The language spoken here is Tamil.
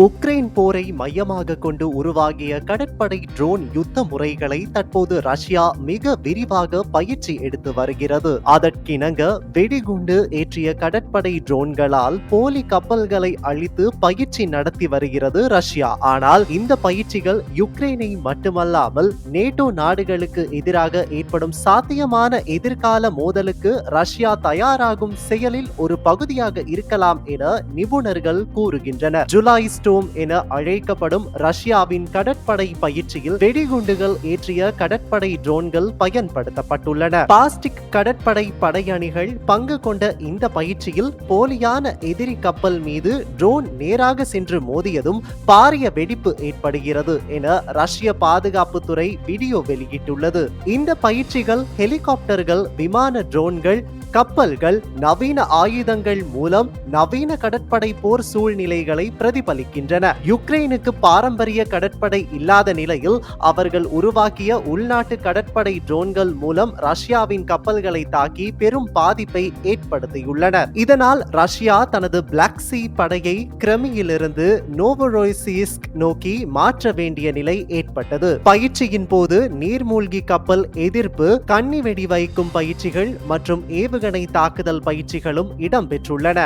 உக்ரைன் போரை மையமாக கொண்டு உருவாகிய கடற்படை ட்ரோன் யுத்த முறைகளை தற்போது ரஷ்யா மிக விரிவாக பயிற்சி எடுத்து வருகிறது. அதற்கிணங்க வெடிகுண்டு ஏற்றிய கடற்படை ட்ரோன்களால் போலி கப்பல்களை அழித்து பயிற்சி நடத்தி வருகிறது ரஷ்யா. ஆனால் இந்த பயிற்சிகள் யுக்ரைனை மட்டுமல்லாமல் நேட்டோ நாடுகளுக்கு எதிராக ஏற்படும் சாத்தியமான எதிர்கால மோதலுக்கு ரஷ்யா தயாராகும் செயலில் ஒரு பகுதியாக இருக்கலாம் என நிபுணர்கள் கூறுகின்றனர். ஜூலை ஸ்டோம் என அழைக்கப்படும் ரஷ்யாவின் கடற்படை பயிற்சியில் வெடிகுண்டுகள் ஏற்றிய கடற்படை ட்ரோன்கள் பயன்படுத்தப்பட்டுள்ளன. பாஸ்டிக் கடற்படை படையணிகள் பங்கு கொண்ட இந்த பயிற்சியில் போலியான எதிரி கப்பல் மீது ட்ரோன் நேராக சென்று மோதியதும் பாரிய வெடிப்பு ஏற்படுகிறது என ரஷ்ய பாதுகாப்புத்துறை வீடியோ வெளியிட்டுள்ளது. இந்த பயிற்சிகள் ஹெலிகாப்டர்கள் விமான ட்ரோன்கள் கப்பல்கள் நவீன ஆயுதங்கள் மூலம் நவீன கடற்படை போர் சூழ்நிலைகளை பிரதிபலிக்கின்றன. யுக்ரைனுக்கு பாரம்பரிய கடற்படை இல்லாத நிலையில் அவர்கள் உருவாக்கிய உள்நாட்டு கடற்படை ட்ரோன்கள் மூலம் ரஷ்யாவின் கப்பல்களை தாக்கி பெரும் பாதிப்பை ஏற்படுத்தியுள்ளனர் இதனால் ரஷ்யா தனது பிளாக் சி படையை கிரமியிலிருந்து நோவரோசிஸ்க் நோக்கி மாற்ற வேண்டிய நிலை ஏற்பட்டது. பயிற்சியின் போது நீர்மூழ்கி கப்பல் எதிர்ப்பு கண்ணி வெடி வைக்கும் பயிற்சிகள் மற்றும் ஏவு ஏவுகணை தாக்குதல் பயிற்சிகளும் இடம்பெற்றுள்ளன.